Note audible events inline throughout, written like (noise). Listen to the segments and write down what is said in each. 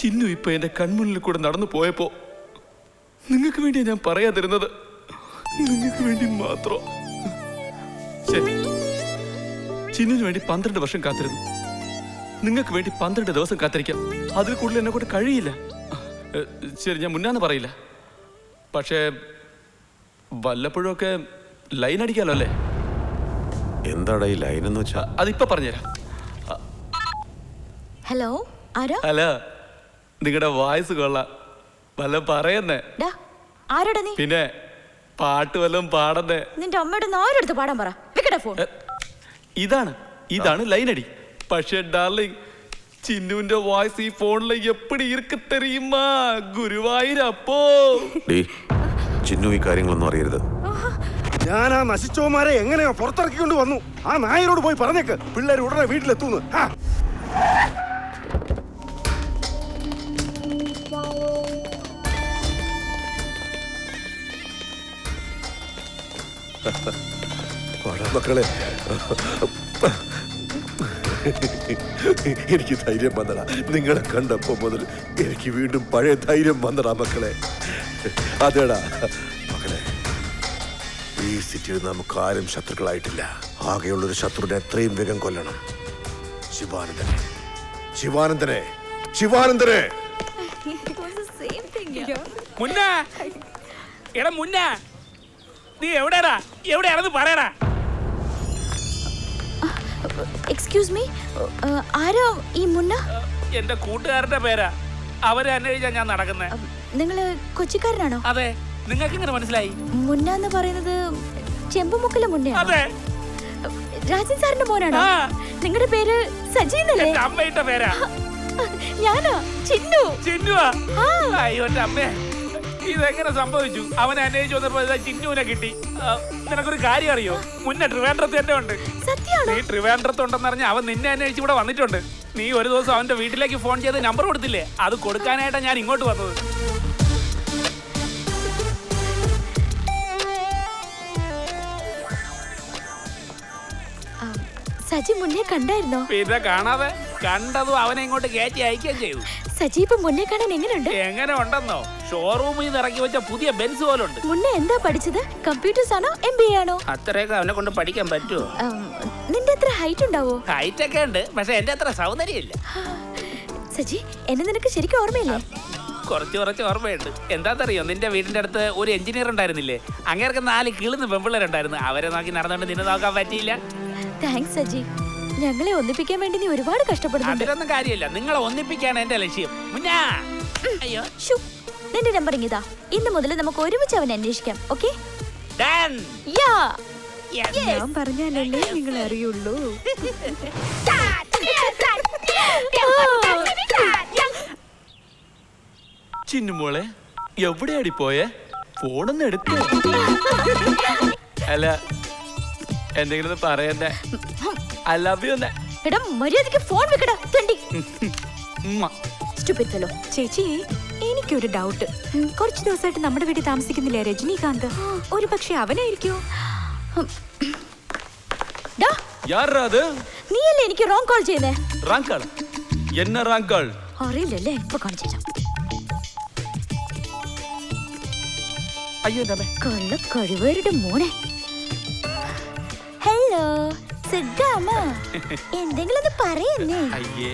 ചിന്നു ഇപ്പൊ എന്റെ കൺമുന്നിൽ കൂടെ നടന്നു പോയപ്പോ നിങ്ങൾക്ക് വേണ്ടിയാ ഞാൻ പറയാതിരുന്നത് നിങ്ങൾക്ക് വേണ്ടി മാത്രം. ശരി. ചിന്നുവിന് വേണ്ടി പന്ത്രണ്ട് വർഷം കാത്തിരുന്നു. നിങ്ങൾക്ക് വേണ്ടി പന്ത്രണ്ട് ദിവസം കാത്തിരിക്കാം. അതിൽ കൂടുതൽ എന്നെ കൊണ്ട് കഴിയില്ല. ശരി ഞാൻ മുന്നാന്ന് പറയില്ല. പക്ഷേ വല്ലപ്പോഴൊക്കെ ലൈൻ അടിക്കാലോ അല്ലേ? എന്താടാ ഈ ലൈൻ എന്ന് വെച്ചാ? അതിപ്പോ പറഞ്ഞുതരാം. ഹലോ ആരാ? അല്ല നിങ്ങളുടെ വോയിസ് കൊള്ളാം. പറയുന്നേ. ഡാ, നീ? പിന്നെ പാട്ട് വല്ലതും പാടണ്ടേ? നിന്റെ അമ്മയുടെ ആരോടുത്ത് പാടാൻ പറ. ഫോൺ ഇതാണ് ഇതാണ് ഇതാണ് ലൈനടി പക്ഷേ ഡാർലിംഗ് ചിന്നുവിന്റെ വോയിസ് ഈ ഫോണിൽ എപ്പടി ഇറുക്ക് തെറിയുമാ ഗുരുവായൂരപ്പോ ചിന്നു ഈ കാര്യങ്ങളൊന്നും അറിയരുത്. ഞാൻ ആ നശിച്ചവന്മാരെ എങ്ങനെയാ പുറത്തിറക്കിക്കൊണ്ട് വന്നു. ആ നായരോട് പോയി പറഞ്ഞേക്ക്. പിള്ളേർ ഉടനെ വീട്ടിലെത്തുന്നു. മക്കളെ എനിക്ക് ധൈര്യം വന്നടാ. നിങ്ങളെ കണ്ടപ്പോ മുതൽ എനിക്ക് വീണ്ടും പഴയ ധൈര്യം വന്നടാ മക്കളെ. അതേടാ മക്കളെ ഈ സിറ്റിയിൽ നമുക്ക് ആരും ശത്രുക്കളായിട്ടില്ല. ആകെയുള്ളൊരു ശത്രുവിനെ എത്രയും വേഗം കൊല്ലണം. ശിവാനന്ദനെ ശിവാനന്ദനെ ശിവാനന്ദനെ! മുന്ന. എടാ മുന്ന. നീ എവിടെടാ? എവിടെയാണെന്ന് പറയടാ. എക്സ്ക്യൂസ് മീ ആരാ ഈ മുന്ന? എന്റെ കൂട്ടുകാരന്റെ പേരാ. അവരെ അന്വേഷിച്ചാ ഞാൻ നടക്കുന്നത് നിങ്ങൾ കൊച്ചിക്കാരനാണോ? അതെ. നിങ്ങൾക്ക് ഇങ്ങനെ മനസ്സിലായി? മുന്ന എന്ന് പറയുന്നത് ചെമ്പുമുക്കിലെ മുന്നയാണോ? അതെ. രാജൻ സാറിന്റെ മോനാണോ? നിങ്ങളുടെ പേര് സജി എന്നല്ലേ? എന്റെ പേരാ. ഞാനോ? ചിന്നു. ചിന്നുവാ. അയ്യോ അമ്മേ. ഇതെങ്ങനെ സംഭവിച്ചു? അവനെ അന്വേഷിച്ചു വന്നപ്പോ ചിന്നുവിനെ കിട്ടി. നിനക്കൊരു കാര്യം അറിയോ? മുന്നേ ട്രിവാൻഡ്രത്ത് എന്റെ ഉണ്ട്. നീ ട്രിവാൻഡ്രത്ത് ഉണ്ടെന്ന് അറിഞ്ഞ അവൻ നിന്നെ അന്വേഷിച്ച് ഇവിടെ വന്നിട്ടുണ്ട്. നീ ഒരു ദിവസം അവന്റെ വീട്ടിലേക്ക് ഫോൺ ചെയ്ത് നമ്പർ കൊടുത്തില്ലേ? അത് കൊടുക്കാനായിട്ടാണ് ഞാൻ ഇങ്ങോട്ട് വന്നത്. സജി മുന്നേ കണ്ടായിരുന്നോ? പിന്നെ കാണാതെ? കണ്ടതും അവനെ ഇങ്ങോട്ട് കയറ്റി അയക്കുകയും ചെയ്തു. സജി മുന്നേ കാണാൻ എങ്ങനെയുണ്ട് എങ്ങനെ ഉണ്ടെന്നോ? ഷോറൂമിൽ നിന്ന് ഇറക്കി വെച്ച പുതിയ ബെൻസ് പോലെ ഉണ്ട് മുന്നേ എന്താ പഠിച്ചത്? കമ്പ്യൂട്ടേഴ്സ് ആണോ എം ബി ആണോ? അത്രയൊക്കെ അവനെ കൊണ്ട് പഠിക്കാൻ പറ്റുമോ? നിന്റെ അത്ര ഹൈറ്റ് ഉണ്ടാവോ? ഹൈറ്റ് ഒക്കെ ഉണ്ട് പക്ഷെ എന്റെ അത്ര സൗന്ദര്യമില്ല. സജി എന്നെ നിനക്ക് ശരിക്കും ഓർമ്മയില്ലേ? കുറച്ച് കുറച്ച് ഓർമ്മയുണ്ട്. എന്താണെന്നറിയോ? നിന്റെ വീടിന്റെ അടുത്ത് ഒരു എഞ്ചിനീയർ ഉണ്ടായിരുന്നില്ലേ? അങ്ങേർക്ക് നാല് കിളുന്ന് പെമ്പിള്ളേരുണ്ടായിരുന്നു അവരെ നോക്കി നടന്നുകൊണ്ട് നിന്നെ നോക്കാൻ പറ്റിയില്ല. താങ്ക്സ് സജി. ഞങ്ങളെ ഒന്നിപ്പിക്കാൻ വേണ്ടി നീ ഒരുപാട് കഷ്ടപ്പെടുന്നുണ്ട്. അതിലൊന്നും കാര്യമില്ല. നിങ്ങളെ ഒന്നിപ്പിക്കാണ് എന്റെ ലക്ഷ്യം. മുന്നാ. അയ്യോ ശ്ശോ, നിന്റെ നമ്പർ ഇങ്ങിതാ ഇന്ന് മുതൽ നമുക്ക് ഒരുമിച്ച് അവനെ അന്വേഷിക്കാം ഓക്കെ ഡൺ യാ ഞാൻ പറഞ്ഞാലല്ലേ നിങ്ങൾ അറിയുള്ളൂ. ചിന്നുമോളെ എവിടെയാടി പോയെ? ഫോണൊന്നും എടുത്ത് (laughs) അല്ല എന്തെങ്കിലും ഒന്ന് പറയണ്ടേ? ഐ ലവ് യു എന്നേ എടാ മര്യാദയ്ക്ക് ഫോൺ വെക്കടാ തണ്ടി. സ്റ്റുപ്പിഡ് ഫെലോ ചേച്ചി എനിക്കൊരു ഡൗട്ട് കുറച്ച് ദിവസമായിട്ട് നമ്മുടെ വീട്ടിൽ താമസിക്കുന്നില്ലേ രജനീകാന്ത്? ഒരു പക്ഷെ അവനായിരിക്കോ നീയല്ലേ എനിക്ക് റോങ് കോൾ ചെയ്യുന്നേ? റാങ്കാൾ റോങ് കോൾ അറിയില്ലല്ലേ ഇപ്പൊ കോൾ ചെയ്യാം അയ്യോ കൊള്ള കഴിവേരുടെ മോനെ. ഹലോ സുഖാണോ? (laughs) എന്തെങ്കിലും ഒന്ന് പറയുന്നേ. അയ്യേ.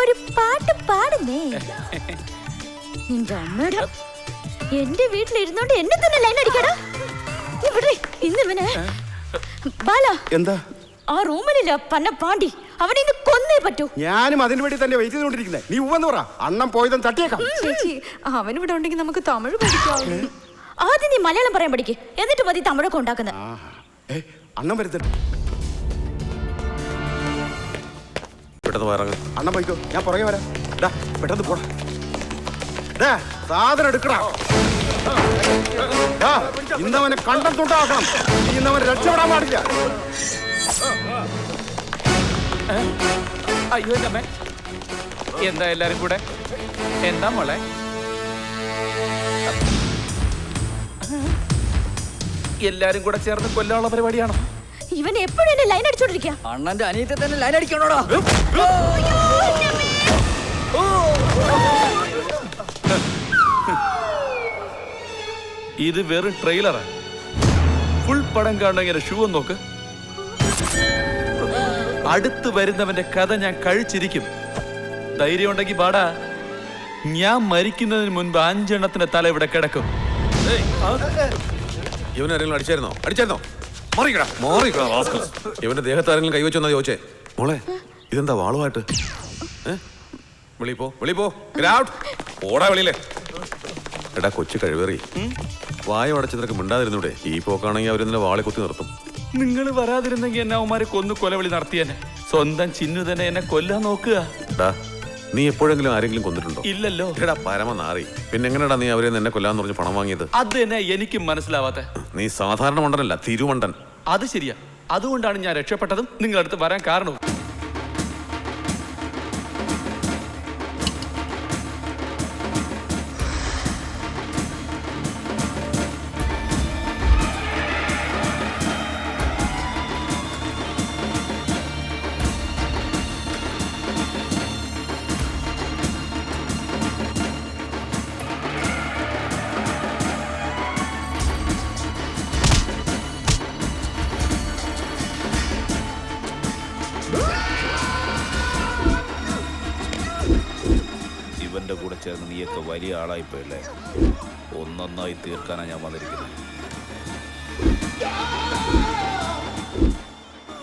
ഒരു പാട്ട് പാടുന്നേ. നിന്റെ അമ്മയുടെ എന്റെ വീട്ടിലിരുന്നോണ്ട് എന്നെ തന്നെ ലൈൻ അടിക്കടാ. ഇവിടെ ഇന്ന് ഇവനെ. ബാല. എന്താ? ആ റൂമിലില്ല പന്ന പാണ്ടി. അവനെ ഇന്ന് കൊന്നേ പറ്റൂ. ഞാനും അതിനു വേണ്ടി തന്നെ വെയിറ്റ് ചെയ്തുകൊണ്ടിരിക്കുന്നത് നീ ഉവെന്ന് പറ. അണ്ണം പോയതും തട്ടിയേക്കാം. ചേച്ചി അവൻ ഇവിടെ ഉണ്ടെങ്കിൽ നമുക്ക് തമിഴ് പഠിക്കാം. ആദ്യം നീ മലയാളം പറയാൻ പഠിക്കേ. എന്നിട്ട് മതി തമിഴൊക്കെ ഉണ്ടാക്കുന്നത് അണ്ണം വരുത്തുണ്ട് പെട്ടെന്ന് ഇറങ്ങ. അണ്ണൻ പോയിക്കോ. ഞാൻ പുറകെ വരാം. ഡാ പെട്ടെന്ന് പോടാ. ഡാ സാധനം എടുക്കടാ. ഡാ, ഇന്നവനെ കണ്ടെത്തുണ്ടാക്കണം ഇന്നവൻ രക്ഷപ്പെടാൻ പാടില്ല. അയ്യോ എന്റെ അമ്മേ. എന്താ എല്ലാരും കൂടെ? എന്താ മോളെ? എല്ലാരും കൂടെ ചേർന്ന് കൊല്ലാനുള്ള പരിപാടിയാണോ? ഇവൻ എപ്പോഴും എന്നെ ലൈൻ അടിച്ചോണ്ടിരിക്കുക അണ്ണന്റെ അനിയത്തെ തന്നെ ലൈൻ അടിക്കണോടാ? ഇത് വെറും ട്രെയിലറാ ഫുൾ പടം കാണാൻ ഇങ്ങനെ ഷൂ നോക്ക്. അടുത്ത് വരുന്നവന്റെ കഥ ഞാൻ കഴിച്ചിരിക്കും. ധൈര്യം ഉണ്ടെങ്കിൽ പാടാ. ഞാൻ മരിക്കുന്നതിന് മുൻപ് അഞ്ചെണ്ണത്തിന്റെ തല ഇവിടെ കിടക്കും. ഇവനാരെങ്കിലും അടിച്ചായിരുന്നോ? അടിച്ചായിരുന്നോ? മാറിക്കടാ. മാറിക്കടാ rascal. ഇവന്റെ ദേഹത്താരെങ്കിലും കൈവച്ചോന്നാ ചോദിച്ചേ? മോളെ ഇതെന്താ വാളുമായിട്ട്? വിളിപ്പോ വിളിപ്പോ പോ വെളി പോ. Get ഓടാ വെളിയിലെ. എടാ കൊച്ചു കഴിവേറി. വായ അടച്ചതൊക്കെ മിണ്ടാതിരുന്നൂടെ? ഈ പോക്കാണെങ്കിൽ അവരെന്നെ വാളെ കുത്തി നിർത്തും. നിങ്ങൾ വരാതിരുന്നെങ്കിൽ എന്നെ അവന്മാരെ കൊന്നു കൊലവിളി നടത്തിയെന്നെ സ്വന്തം ചിന്നു തന്നെ എന്നെ കൊല്ലാൻ നോക്കുക. നീ എപ്പോഴെങ്കിലും ആരെങ്കിലും കൊന്നിട്ടുണ്ടോ? ഇല്ലല്ലോ. എടാ പരമ നാറി. പിന്നെ എങ്ങനെടാ നീ അവരെ നിന്നെ കൊല്ലാന്ന് പറഞ്ഞ് പണം വാങ്ങിയത്? അത് തന്നെ എനിക്കും മനസ്സിലാവാത്ത. നീ സാധാരണ മണ്ടനല്ല തിരുവണ്ടൻ അത് ശരിയാ. അതുകൊണ്ടാണ് ഞാൻ രക്ഷപ്പെട്ടതും നിങ്ങളടുത്ത് വരാൻ കാരണവും. ഇവന്റെ കൂടെ ചേർന്ന് നീയൊക്കെ വലിയ ആളായിപ്പോയല്ലേ? ഒന്നൊന്നായി തീർക്കാനാണ് ഞാൻ വന്നിരിക്കുന്നത്.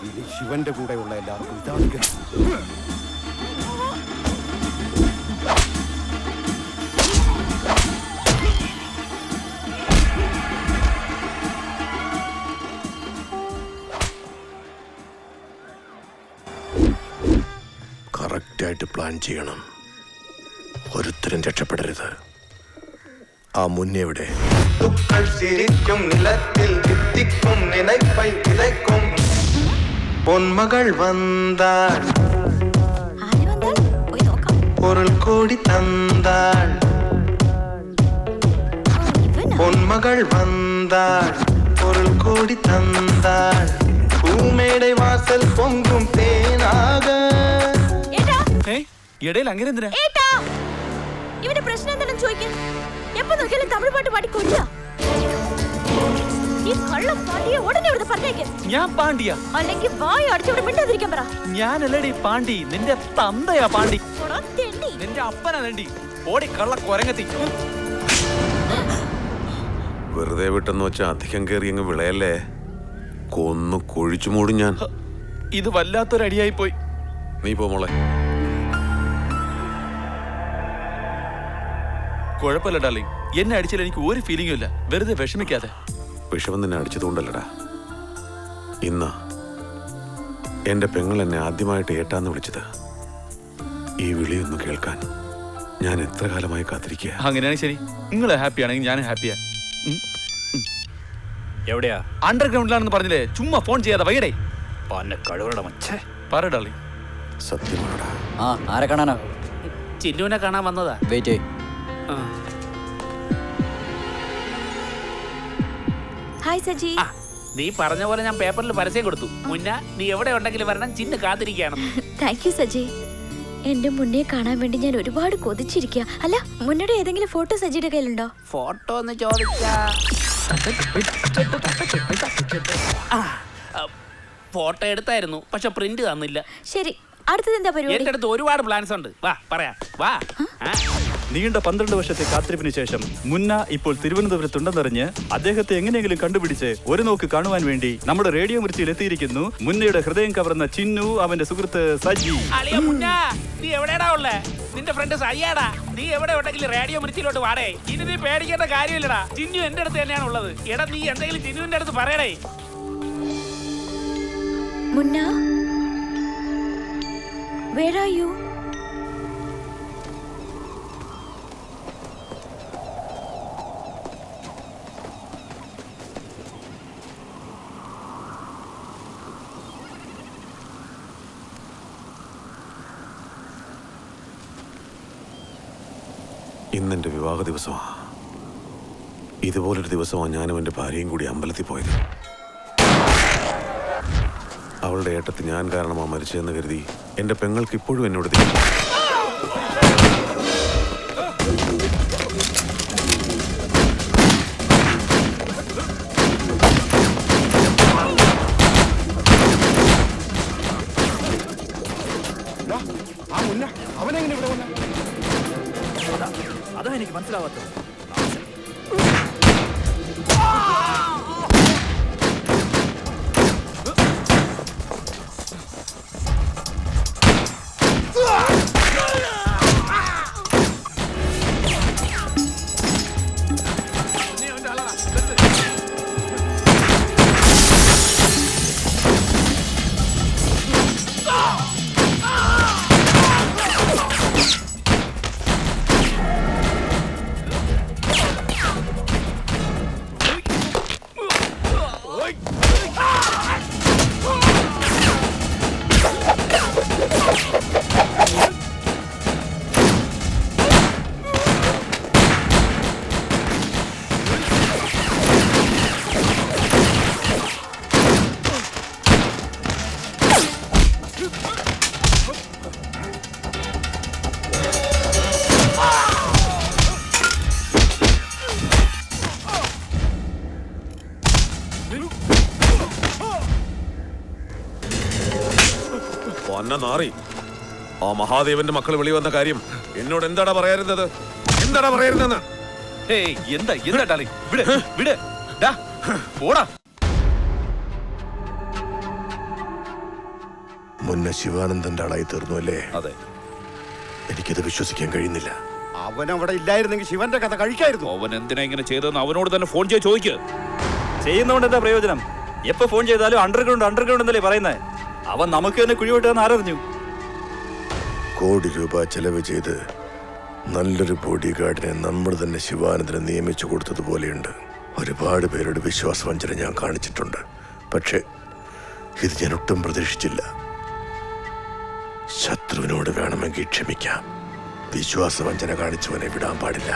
ഇനി ശിവന്റെ കൂടെയുള്ള എല്ലാവർക്കും ഇതാണ് ഗതി. കറക്റ്റായിട്ട് പ്ലാൻ ചെയ്യണം. ഒരുത്തരും രക്ഷപ്പെടരുത് ആ മുന്നേ എവിടെ முத்துக்கள் சிரிக்கும் நிலத்தில் தித்திக்கும் நினைப்பை விதைக்கும் பொன்மகள் வந்தாள் ആര് വന്നാൽ പോയി നോക്കാം பொருள் கோடி தந்தாள் ആ, ഇവനാ பொன்மகள் வந்தாள் பொருள் கோடி தந்தாள் பூமேடை வாசல் பொங்கும் தேனாக ഏട്ടാ ഏ ഇടയിൽ അങ്ങനെ എന്തിനാ ഏട്ടാ ഇവന്റെ പ്രശ്നം എന്താണെന്ന് ചോദിക്കാൻ? എപ്പോ നോക്കിയാലും തമിഴ് പാട്ട് പാടി കൊല്ല ഈ കള്ള പാട്ടിയെ ഉടനെ ഇവിടെ പറഞ്ഞേക്ക്. ഞാൻ പാണ്ടിയാ അല്ലെങ്കിൽ വായ അടിച്ചവിടെ മിണ്ടാതിരിക്കാൻ പറ. ഞാനല്ലടി പാണ്ടി നിന്റെ തന്തയാ പാണ്ടി നിന്റെ അപ്പനാ നണ്ടി ഓടി കള്ള കൊരങ്ങത്തി. വെറുതെ വിട്ടെന്ന് വെച്ചാൽ അധികം കയറി അങ്ങ് വിളയല്ലേ? കൊന്നു കൊഴിച്ചു മൂടും ഞാൻ. ഇത് വല്ലാത്തൊരടിയായി പോയി. നീ പോ മോളെ. കുഴപ്പമില്ല ഡാർലിംഗ് എന്നെ അടിച്ചാൽ എനിക്ക് ഒരു ഫീലിംഗും ഇല്ല. വെറുതെ വിഷമിക്കാതെ. വിഷമം നിന്നെ അടിച്ചതുകൊണ്ടല്ലടാ. ഇന്ന് എന്റെ പെങ്ങൾ എന്നെ ആദ്യമായിട്ട് ഏട്ടാന്ന് വിളിച്ചത്. ഈ വിളിയൊന്ന് കേൾക്കാൻ ഞാൻ എത്ര കാലമായി കാത്തിരിക്കുക അങ്ങനെയാണെങ്കിൽ ശരി. നിങ്ങൾ ഹാപ്പി ആണെങ്കിൽ ഞാൻ ഹാപ്പിയാ എവിടെയാ? അണ്ടർഗ്രൗണ്ടിലാണെന്ന് പറഞ്ഞില്ലേ? ചുമ്മാ ഫോൺ ചെയ്യാതെ വൈകടേ. പന്നെ കഴിവുള്ള മച്ചേ. പറ ഡാർലിംഗ് സത്യമാണടാ? ആ ആരെ കാണാനാ? ചില്ലുവിനെ കാണാൻ വന്നതാ. വെയിറ്റ്. ഹായ് സജി. ആ, നീ പറഞ്ഞ പോലെ ഞാൻ പേപ്പറിൽ പരസ്യം കൊടുത്തു. മുന്ന നീ എവിടെ ഉണ്ടെങ്കിലും വരണം ചിന്ന് കാത്തിരിക്കുകയാണെന്ന് താങ്ക് യു സജി. എന്റെ മുന്നേ കാണാൻ വേണ്ടി ഞാൻ ഒരുപാട് കൊതിച്ചിരിക്കുക അല്ല മുന്നയുടെ ഏതെങ്കിലും ഫോട്ടോ സജിയുടെ കയ്യിലുണ്ടോ? ഫോട്ടോ എന്ന് ചോദിച്ചാ. ആ, ആ, ഫോട്ടോ എടുത്തായിരുന്നു പക്ഷെ പ്രിന്റ് തന്നില്ല. ശരി. അടുത്തത് എന്താ പരിപാടി? എന്റെ അടുത്ത് ഒരുപാട് പ്ലാൻസ് ഉണ്ട്. വാ പറയാ. വാ. ആ. നീണ്ട പന്ത്രണ്ട് വർഷത്തെ കാത്തിരിപ്പിന് ശേഷം മുന്ന ഇപ്പോൾ തിരുവനന്തപുരത്തുണ്ടെന്നറിഞ്ഞ് അദ്ദേഹത്തെ എങ്ങനെയെങ്കിലും കണ്ടുപിടിച്ച് ഒരു നോക്ക് കാണുവാൻ വേണ്ടി നമ്മുടെ റേഡിയോ മുറിച്ചിൽ എത്തിയിരിക്കുന്നു. മുന്നയുടെ ഹൃദയം കവർന്ന ചിന്നു അവന്റെ സുഹൃത്ത് സജി. അളിയ മുന്ന നീ എവിടെയാടാ ഉള്ളേ? നിന്റെ ഫ്രണ്ട് സയ്യാടാ നീ എവിടെ ഉണ്ടെങ്കിലും റേഡിയോ മിർച്ചിയിലോട്ട് വാടേ. ഇനി നീ പേടിക്കേണ്ട കാര്യമില്ലടാ. ചിന്നു എന്റെ അടുത്ത് തന്നെയാണ് ഉള്ളത്. എടാ നീ എന്തെങ്കിലും ചിന്നുവിന്റെ അടുത്ത് പറയണേ മുന്ന വേർ are you? ഇന്നെന്റെ വിവാഹ ദിവസമാണ് ഇതുപോലൊരു ദിവസമാണ് ഞാനും എന്റെ ഭാര്യയും കൂടി അമ്പലത്തിൽ പോയത് അവളുടെ ഏട്ടത്ത് ഞാൻ കാരണമാ മരിച്ചതെന്ന് കരുതി എന്റെ പെങ്ങൾക്ക് ഇപ്പോഴും എന്നോട് അവനെങ്ങനെ ഇവിടെ വന്ന? അതാ എനിക്ക് മനസ്സിലാവാത്തത്. നാറി ആ മഹാദേവന്റെ മക്കൾ വെളി വന്ന കാര്യം എന്നോട് എന്താടാ പറയാറുന്നത് എന്താടാ പറയരുതെന്ന് ഏയ് എന്താ എന്താ ടാലി വിട് വിട്. ഡാ പോടാ മുന്നേ ശിവാനന്ദന്റെ ആളായി തീർന്നു അല്ലേ? അതെ. എനിക്കത് വിശ്വസിക്കാൻ കഴിയുന്നില്ല. അവൻ അവിടെ ഇല്ലായിരുന്നെങ്കിൽ ശിവന്റെ കഥ കഴിക്കായിരുന്നു. അവൻ എന്തിനാ ഇങ്ങനെ ചെയ്തതെന്ന് അവനോട് തന്നെ ഫോൺ ചെയ്ത് ചോദിക്കുക ചെയ്യുന്നതുകൊണ്ട് എന്താ പ്രയോജനം? എപ്പോ ഫോൺ ചെയ്താലും അണ്ടർഗ്രൗണ്ട് അണ്ടർഗ്രൗണ്ട് എന്നല്ലേ പറയുന്നത് അവൻ നമുക്ക് തന്നെ കുഴിവിട്ടെന്ന് ആരറിഞ്ഞു കോടി രൂപ ചെലവ് ചെയ്ത് നല്ലൊരു ബോഡി ഗാർഡിനെ നമ്മൾ തന്നെ ശിവാനന്ദനെ നിയമിച്ചു കൊടുത്തതുപോലെയുണ്ട് ഒരുപാട് പേരുടെ വിശ്വാസവഞ്ചന ഞാൻ കാണിച്ചിട്ടുണ്ട്. പക്ഷേ ഇത് ഞാൻ ഒട്ടും പ്രതീക്ഷിച്ചില്ല. ശത്രുവിനോട് വേണമെങ്കിൽ ക്ഷമിക്കാം. വിശ്വാസവഞ്ചന കാണിച്ചവനെ വിടാൻ പാടില്ല.